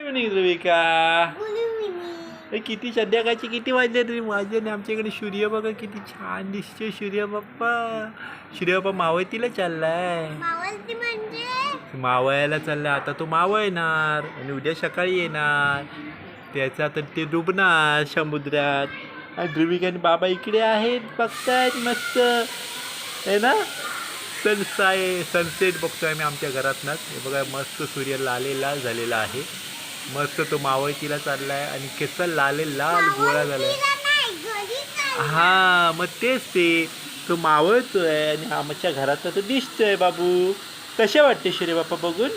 Evening Ravika ए, किती संध्याकाळचे किती वाजले तरी? वाजले आमच्याकडे सूर्य बघा किती छान दिसतोय सूर्य बाप्पा. सूर्य बाप्पा मावळतीला चाललाय. म्हणजे? मावळायला चाललाय. आता तो मावळणार आणि उद्या सकाळी येणार. त्याचा तर ते डुबणार समुद्रात. आणि ध्रुविक आणि बाबा इकडे आहेत. बघतायत मस्त. आहे ना? सनसाय सनसेट बघतोय आम्ही आमच्या घरातनंच हे बघा मस्त सूर्य लाले लाल झालेला आहे. मस्त तो मावळतीला चाललाय आणि केसा लाले लाल गोळा झालाय. हा मग तेच ते. तो मावळतोय आणि आमच्या घरात तो दिसतोय बाबू. कसे वाटते शिरे बाप्पा बघून?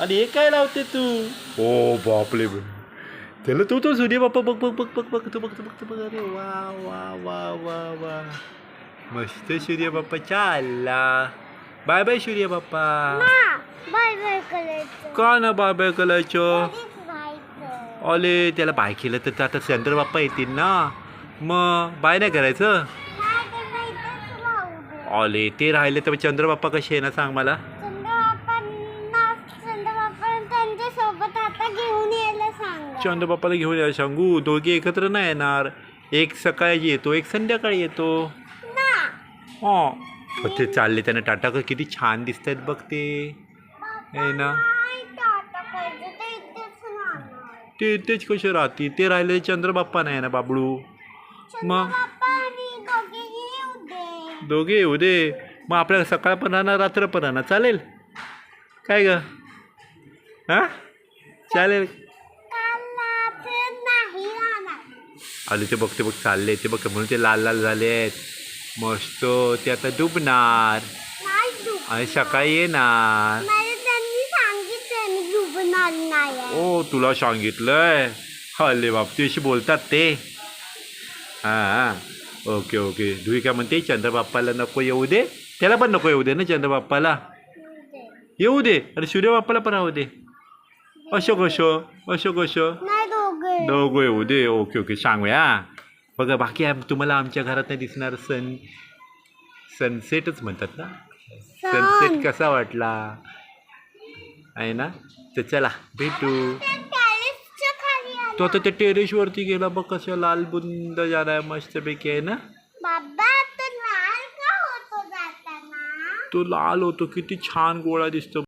आणि हे काय लावते तू? ओ बापले त्याला तू तो सूर्य बाप्पा बघ बघ बघ बघ बघ तो बघतो बघतो बघ अरे वा वा वा वा वा. मस्त सूर्य बाप्पा चालला. बाय बाय सूर्य बाप्पा. बाय बाय करायचं का ना बाय बाय अले त्याला बाय केलं तर आता चंद्र बाप्पा येतील ना? मग बाय नाही करायचं? ऑले ते राहिले तर चंद्रबाप्पा कसे आहे ना सांग मला? चंद्रबाप्पाला घेऊन यायला सांगू. दोघे एकत्र नाही येणार. एक सकाळी येतो एक संध्याकाळी येतो. हां. ते चालले त्याने टाटा किती छान दिसत आहेत बघ ते. आहे ना. ते तेच कसे राहतील ते राहिले चंद्रबाप्पा नाही ना बाबळू? मग? दोघे येऊ दे. मग आपल्याला सकाळ पण राहणार रात्र पण राहणार चालेल? काय ग? हां? चालेल? आले ते बघ ते बघ चालले ते बघ म्हणून ते लाल लाल झाले आहेत मस्त. ते आता डुबणार आणि सकाळी येणार मला त्यांनी सांगितलं मी डुबणार नाही आहे. ओ तुला सांगितलंय. हल्ले बाप तुझ्याशी बोलतात ते. हां ओके ओके. धुई काय म्हणते चंद्रबाप्पाला नको येऊ दे. त्याला पण नको येऊ दे ना चंद्रबाप्पाला. येऊ दे. आणि सूर्यबाप्पाला पण राहू दे. असं कसं असं कसं. नाही दोघे येऊ. दे. Okay okay. सांगूया. बघा बाकी आम- तुम्हाला आमच्या घरात नाही दिसणार सन सनसेटच म्हणतात ना? सनसेट कसा वाटला? आहे ना? तर चला भेटू. तो आता त्या टेरेसवरती गेला बघ कसं लाल बुंद झालाय मस्तपैकी आहे ना? बाबा तो लाल का होतो जाताना? तो लाल होतो किती छान गोळा दिसतो.